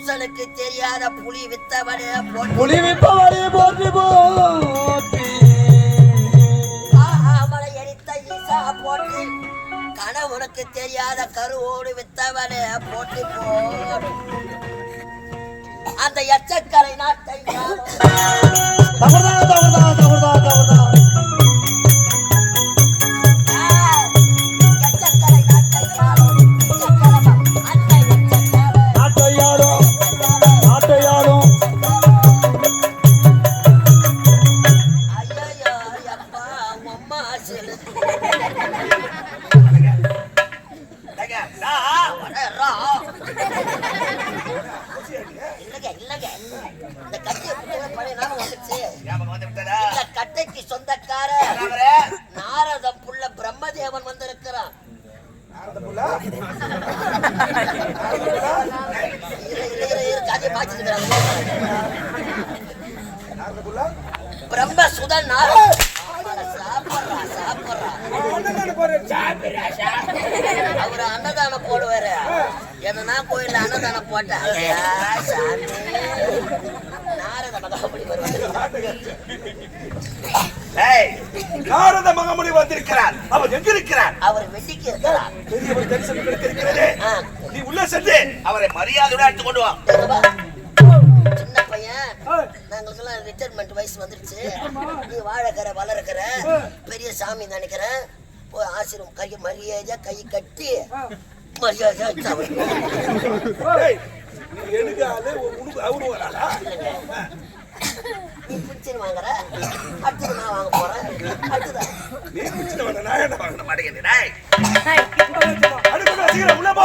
புருஷனுக்கு தெரியாத புலி வித்தவனே போற்றி புலிவிப்பவரே போற்றி போற்றி. ஆகாமலை எரித்த ஈசா போற்றி. கணவனுக்கு தெரியாத கருவோடு வித்தவனே போற்றி போற்றி. அந்த எச்சக்கரை நாட்டை அவரு அன்னதானம் போடுவாரு எதனா கோயில்ல அன்னதானம் போட்டா சாமி நாரத மகாபலி ஏய், வந்திருக்கிறார் அவர் எங்க இருக்கிறார் அவர் வெட்டிக்கு இருக்கிறார் பெரியவர் தரிசனம் கிடைத்திருக்கிறது நீ உள்ள சென்று அவரை மரியாதையோட எடுத்து கொண்டு வா. நாங்களுக்கெல்லாம் ரிட்டைர்மெண்ட் வயசு வந்துருச்சு. நீ வாழக்கிற வளர்க்கிற பெரிய சாமி நினைக்கிறேன். போய் ஆசிரம் கை மரியாதையா கை கட்டி மரியாதையா ஆளு உனக்கு அவரு வராளா நீ பிடிச்சின்னு வாங்குற. அடுத்தது நான் வாங்க போறேன். அடுத்ததான் நீ வந்த நான் என்ன உள்ள போ.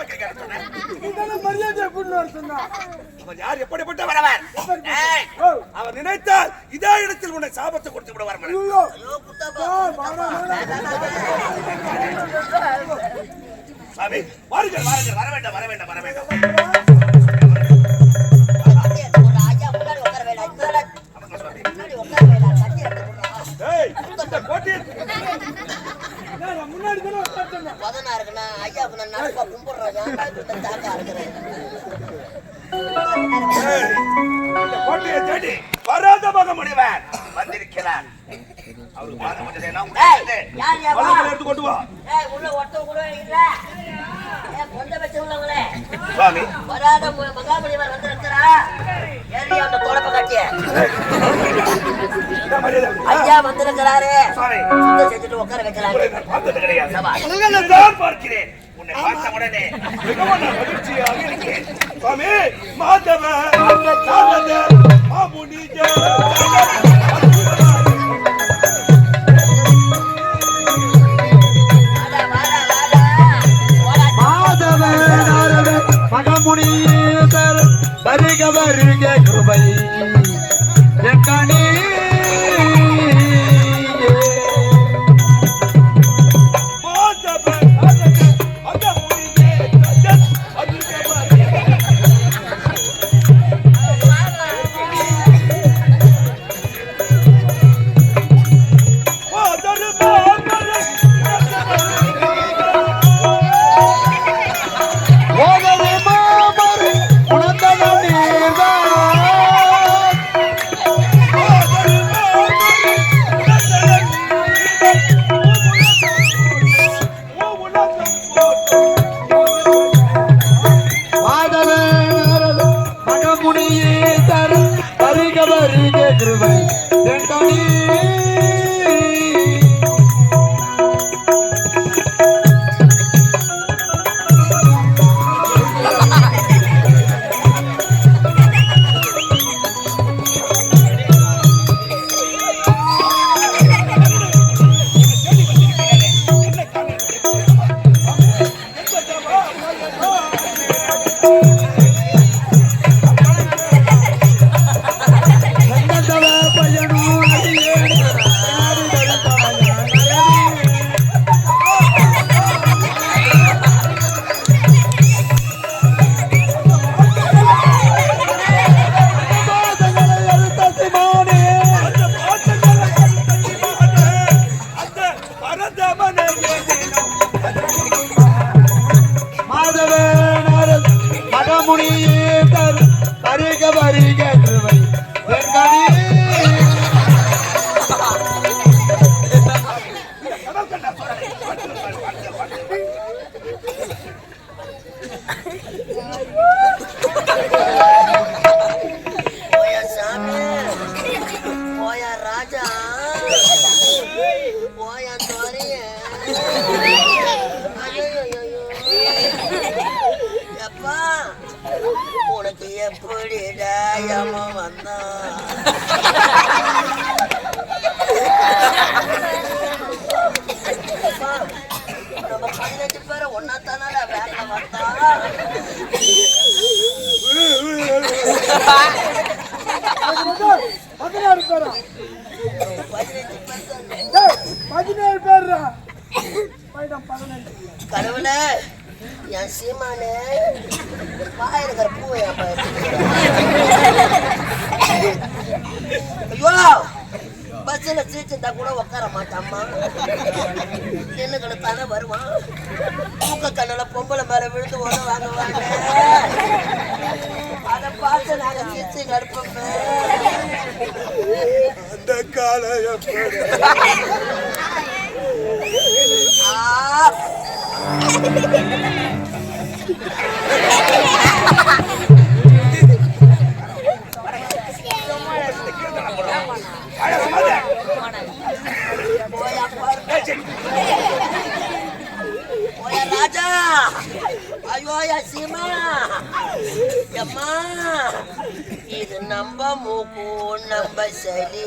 வா வரேன். ஏய், நீ அப்பா, நீ கையை கட்டினாக்கா அவரு போய் கை கட்ட யார் எப்படிப்பட்டவர் அவர் நினைத்தால் இதே இடத்தில் உன்னை சாபத்தை கொடுத்து. ஐயோ குத்தாப்பா சாமி வாருங்கள் வாருங்கள் வர வேண்டாம் வர வேண்டாம் வர வேண்டாம். பதனா இருக்குண்ணா ஐயாவுக்கு நான் நடப்பா கும்பிடுறேன் ஏன்டா இப்படி தாக்கா இருக்கிறேன் ஏய், இந்த கோட்டையை தேடி வராத மக முனிவர் வந்திருக்கிறார் அவரு பாதம் கொஞ்சம்? எடுத்து கொண்டு வா உள்ள ஒருத்தன் கூட இல்ல. கொண்ட வச்சு உள்ளவங்களே. வராத மகாபலிவர் வந்திருக்கிறா. அந்த மரியாதை ஐயா வந்திருக்கிறாரு. சுத்தம் செஞ்சுட்டு உட்கார வைக்கிறாரு. பார்த்தது கிடையாது. நான் பார்க்கிறேன். உன்னை பார்த்த உடனே மிகவும் நான் மகிழ்ச்சியாக இருக்கிறேன். சுவாமி மாதவ மாமுனி எப்படிடா யம வந்தான் அப்பா, நம்ம பஸ்ஸில் சீட் இருந்தா கூட உட்கார மாட்டாம்மா. நின்னுக்கிட்டு தானே வருவான். மூக்க கண்ணில் பொம்பளை மேலே விழுந்து ஒன்று வாங்குவாங்க. அதை பார்த்து நாங்கள் சிரிச்சு கடுப்போமே அந்த காலம் ஆ. ஐயோ சீமா அம்மா இது நம்ப மூக்கு நம்ப சளி.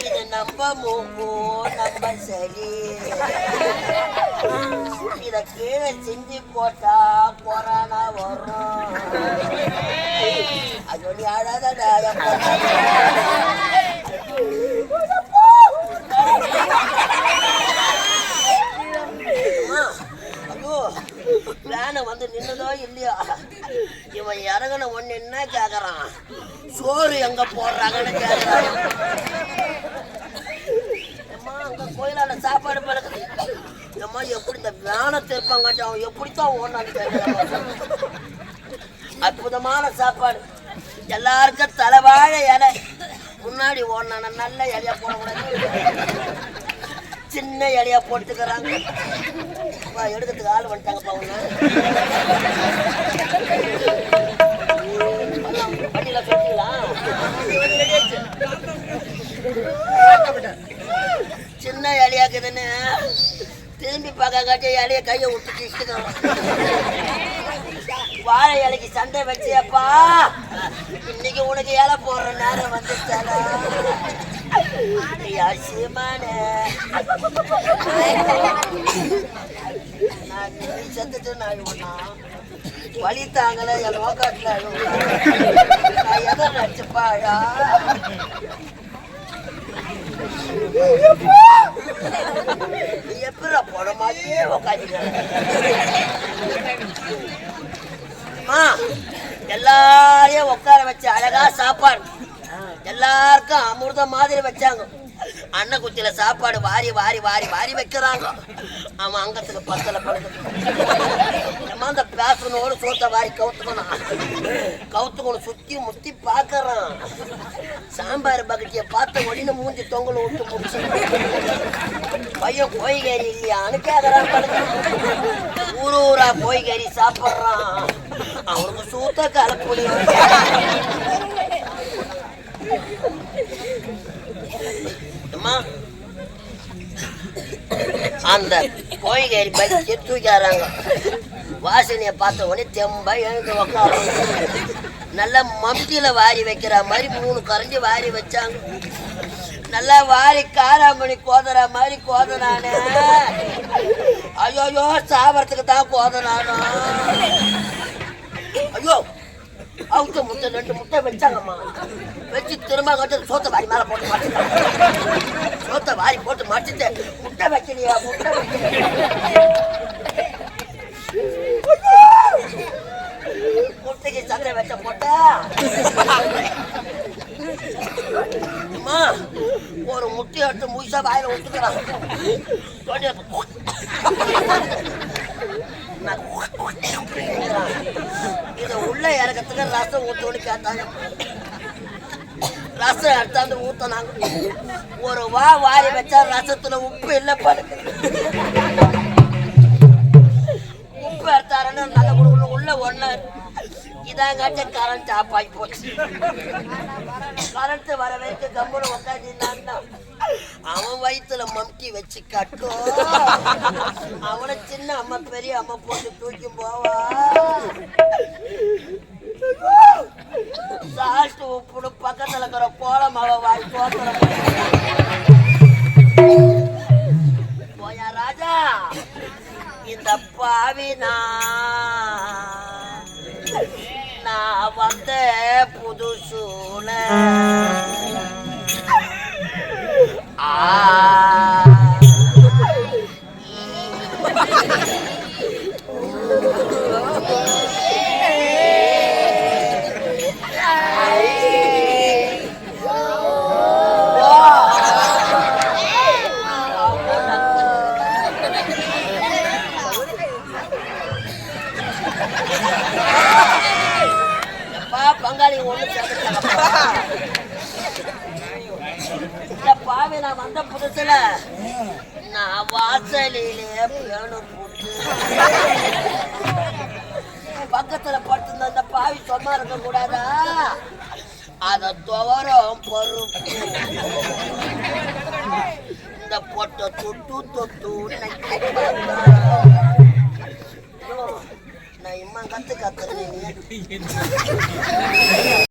இது நம்ப மூக்கு நம்ப சளி. இத கீழே செஞ்சு போட்டா கொரோனா வரும். அது நீ அழாதடா என் அம்மா, ஐயோ யானை வந்து நின்னதோ இல்லையோ? இவன் இறங்கின ஒண்ணு என்ன கேக்குறான்? சோறு எங்க போடுறாங்கன்னு கேக்குறான். அம்மா அங்க கோயிலால சாப்பாடு பழகுது அம்மா எப்படி இந்த வேனை திருப்பாங்காட்டி அவன் எப்படித்தான் ஓடனான்னு கேட்குறான் அற்புதமான சாப்பாடு. எல்லாருக்கும் தலைவாழ இலை. முன்னாடி ஓடனான நல்ல இலையா போடக்கூடாது. சின்ன இலையா போட்டுக்கிறாங்க. எடுக்கிறதுக்கு ஆள் வந்துட்டாங்கப்பா உன்ன வண்டியில சொல்லிங்களா சின்ன இலையாக்குதுன்னு திரும்பி பார்க்க காட்டி இலைய கையை விட்டு இஷ்டம் வாழை இலைக்கு சண்டை வச்சியப்பா. இன்னைக்கு உனக்கு ஏழை போடுற நேரம் வந்துச்சாடா யாசியமான நான் நீ செத்துட்டு நான் அழுவனா வழி தாங்கல என் நோக்காட்டில் அழுவா நான் எதை நடிச்சுப்பாடா நீ எப்படா போன மாதிரியே உக்காந்துக்கிறேன் அம்மா எல்லாரையும் உட்கார வச்சு அழகா சாப்பாடு. எல்லாருக்கும் அமிர்தம் மாதிரி வச்சாங்க. அன்ன குச்சியில சாப்பாடு வாரி வாரி வாரி வாரி வைக்கிறாங்க. அவன் அங்கத்துக்கு பத்தல படுது அம்மா அந்த பேசனோடு சோத்த வாரி கவுத்துக்கணும். கவுத்துக்கணும் சுத்தி முத்தி பாக்குறான். சாம்பார் பக்கெட்டிய பார்த்த ஒடின்னு மூஞ்சி தொங்கல் விட்டு முடிச்சு. பையன் கோய்கறி இல்லையான்னு கேக்குறான் படுத்து. ஊர் ஊரா கோய்கறி சாப்பிட்றான். அவனுக்கு சூத்த கலப்புடி அம்மா. அந்த கோயிகேரி பைக்கு தூக்கிடுறாங்க வாசனையை பார்த்த உடனே தெம்பா எழுந்து உக்காரம் நல்லா மம்டியில வாரி வைக்கிற மாதிரி மூணு கரைஞ்சி வாரி வச்சாங்க. நல்லா வாரி காராமணி கோதற மாதிரி கோதனானே ஐயோயோ சாவறதுக்கு தான் கோதனானோ ஐயோ அவுத்த முட்டை ரெண்டு முட்டை வச்சாங்கம்மா. வச்சு திரும்ப கட்டு சோத்த வாரி மேல போட்டு மாட்டேன் சோத்த வாரி போட்டு மாட்டிட்டு முட்டை வைக்கலையா முட்டை வைக்கலையா முட்டைக்கு சந்திர வச்ச போட்டா ஒரு முட்டை எடுத்து முயசா வாயில விட்டுக்கிறான் இதை உள்ள இறக்கத்துக்கு ரசம் ஊத்தோன்னு கேட்டாங்க ரசம் எடுத்தாந்து ஊத்தினாங்க ஒரு வா வாரி வச்சா ரசத்துல உப்பு இல்லை படுக்கு உப்பு எடுத்தாருன்னு நல்ல கொடுக்கணும் உள்ள ஒண்ணு. இதாங்காச்சும் கரண்ட் ஆஃப் ஆகி போச்சு. கரண்ட் வர வரைக்கும் கம்முன்னு உட்காந்துருந்தான்னா அவன் வயிற்றுல மம்டி வச்சு கட்டும். அவனை சின்ன அம்மா பெரிய அம்மா போட்டு தூக்கி போவா. சால்ட் உப்புடு பக்கத்துல இருக்கிற போல அவ வாய் தோத்துற போயா ராஜா இந்த பாவி நான் நான் வந்த புதுசூல ஆ அப்பா, பங்காளி ஒண்ணு சேர்ந்துட்டாங்கப்பா. இந்த பாவி நான் வந்த புதுசுல நான் வாசலிலே பேணு போட்டு. பக்கத்துல படுத்திருந்த அந்த பாவி சும்மா இருக்க கூடாதா? அத துவரம் பருப்பு இந்த பொட்டை தொட்டு தொட்டு நான் இம்மா கத்து கத்துறேன்.